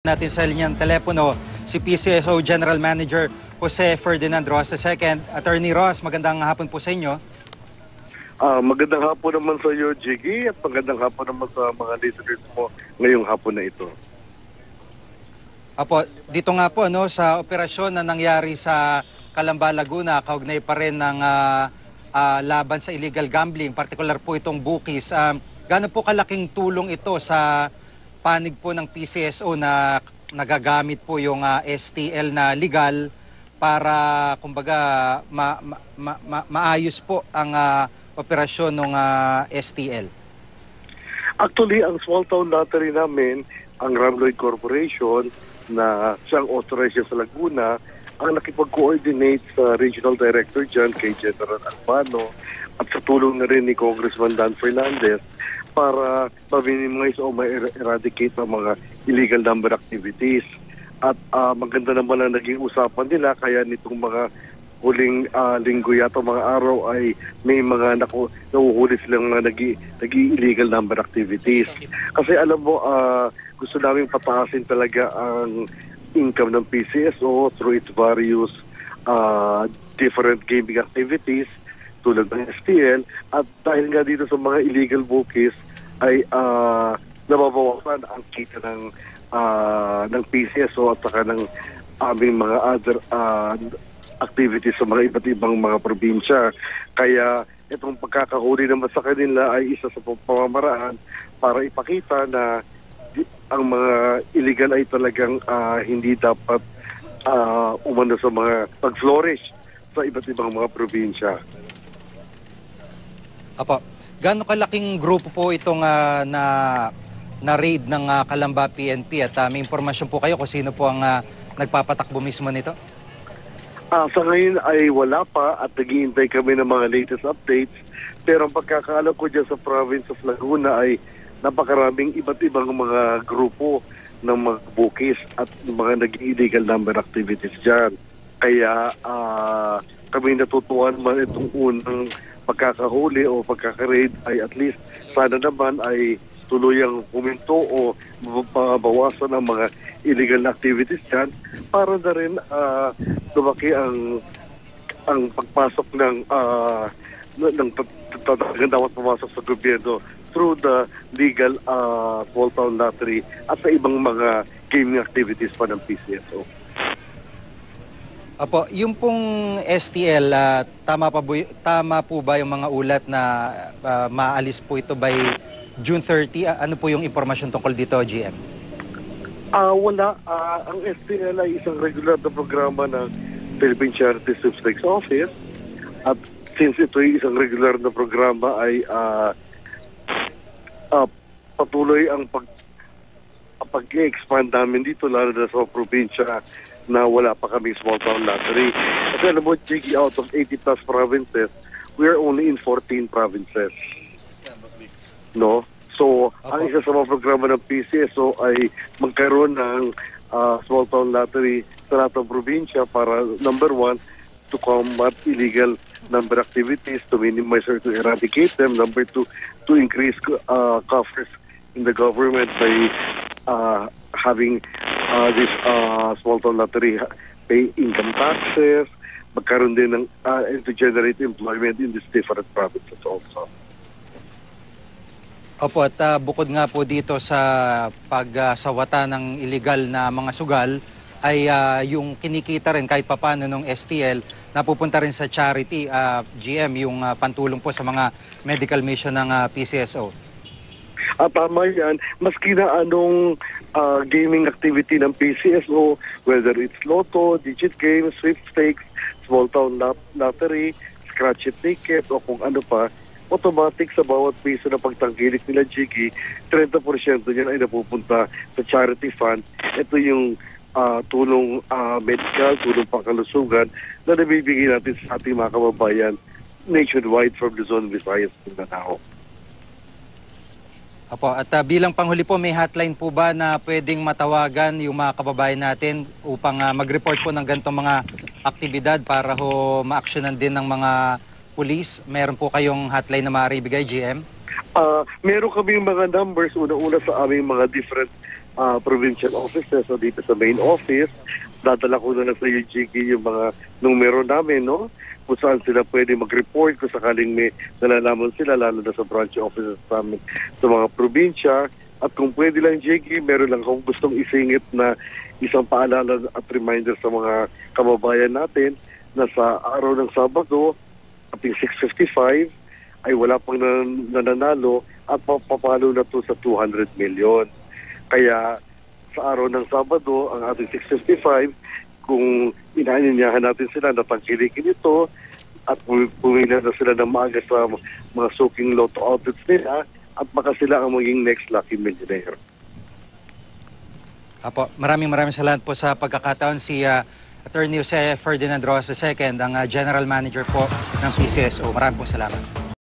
natin sa linyang telepono si PCSO General Manager Jose Ferdinand Ross II. Attorney Ross, magandang hapon po sa inyo. Ah, magandang hapon naman sa iyo, Jiggy, at magandang hapon naman sa mga listeners mo ngayong hapon na ito. Apo, dito nga po no sa operasyon na nangyari sa Calamba, Laguna, kaugnay pa rin ng ah, ah, laban sa illegal gambling, particular po itong bookies. Um, gaano po kalaking tulong ito sa panig po ng PCSO na nagagamit po yung ah, STL na legal para kumbaga ma- ma- ma- ma- maayos po ang ah, operasyon ng STL. Actually, ang small town lottery namin, ang Ramloy Corporation, na siyang authorized sa Laguna, ang nakipag-coordinate sa regional director dyan kay General Albano at sa tulong na rin ni Congressman Dan Fernandez para ma-minimize o ma-eradicate ang mga illegal number activities. At ah, maganda naman ang naging usapan nila kaya nitong mga huling ah, linggo yata mga araw ay may mga naku, nahuhuli silang mga nagi, nagi illegal number activities. Kasi alam mo, ah, gusto namin pataasin talaga ang income ng PCSO through its various ah, different gaming activities tulad ng STL at dahil nga dito sa mga illegal bookies ay ah, nababawasan ang kita ng ah, ng PCSO at saka ng aming mga other ah, activities sa mga iba't ibang mga probinsya. Kaya itong pagkakahuli naman sa kanila ay isa sa pamamaraan para ipakita na ang mga illegal ay talagang ah, hindi dapat ah, umano sa mga pag-flourish sa iba't ibang mga probinsya. Apo, gaano kalaking grupo po itong ah, na na raid ng ah, Kalamba PNP at ah, may impormasyon po kayo kung sino po ang ah, nagpapatakbo mismo nito? Ah, sa ngayon ay wala pa at naghihintay kami ng mga latest updates. Pero ang pagkakaalam ko dyan sa province of Laguna ay napakaraming iba't ibang mga grupo ng mga bookies at mga nag-illegal number activities dyan. Kaya ah, kami natutuwan man itong unang pagkakahuli o pagkakaraid ay at least sana naman ay tuluyang huminto o mabawasan ang mga illegal activities dyan para na rin ah, lumaki ang ang pagpasok ng uh, ng talagang dapat pumasok sa gobyerno through the legal uh, small town lottery at sa ibang mga gaming activities pa ng PCSO. Apo, yung pong STL, ah, tama, pa bu- tama po ba yung mga ulat na ah, maalis po ito by June 30? Ah, ano po yung impormasyon tungkol dito, GM? Ah, wala. Ah, ang STL ay isang regular na programa ng Philippine Charity Sweepstakes Office. At since ito ay isang regular na programa ay ah, ah, patuloy ang pag pag-expand namin dito lalo na sa probinsya na wala pa kami small town lottery. Kasi alam mo, Jiggy, out of 80 plus provinces, we are only in 14 provinces. No? So, ang isa sa mga programa ng PCSO ay magkaroon ng ah, small town lottery sa lahat ng probinsya para number one, to combat illegal number activities, to minimize or to eradicate them. Number two, to increase uh, coffers in the government by uh, having uh, this uh, small town lottery pay income taxes, magkaroon din ng uh, to generate employment in these different provinces also. Opo, at ah, bukod nga po dito sa pagsawata ng illegal na mga sugal, ay ah, yung kinikita rin kahit papano ng STL, napupunta rin sa charity, ah, GM, yung ah, pantulong po sa mga medical mission ng ah, PCSO. At tama yan, maski na anong ah, gaming activity ng PCSO, whether it's lotto, digit games, sweepstakes, small town lot- lottery, scratch it ticket, o kung ano pa, automatic sa bawat piso na pagtangkilik nila Jiggy, 30% niyan ay napupunta sa charity fund. Ito yung ah, tulong ah, medical, tulong pangkalusugan na nabibigay natin sa ating mga kababayan nationwide from Luzon, Visayas, Mindanao. Opo, at ah, bilang panghuli po, may hotline po ba na pwedeng matawagan yung mga kababayan natin upang ah, mag-report po ng ganitong mga aktibidad para ho ma-actionan din ng mga pulis? Meron po kayong hotline na maaari ibigay, GM? Ah, meron kaming mga numbers una-una sa aming mga different ah, provincial offices o dito sa main office. Dadala ko na lang sa UGK yung mga numero namin, no? Kung saan sila pwede mag-report kung sakaling may nalalaman sila, lalo na sa branch offices namin sa mga probinsya. At kung pwede lang, JK, meron lang akong gustong isingit na isang paalala at reminder sa mga kababayan natin na sa araw ng Sabado, ating 6.55, ay wala pang nan- nananalo at papapalo na to sa 200 million. Kaya sa araw ng Sabado, ang ating 655, kung inaanyayahan natin sila na tangkilikin ito at pu- pumila na sila ng maaga sa mga soaking lotto outlets nila at baka sila ang maging next lucky millionaire. Apo, maraming maraming salamat po sa pagkakataon si ah, Attorney Jose Ferdinand Rojas II, ang ah, General Manager po ng PCSO. Maraming po salamat.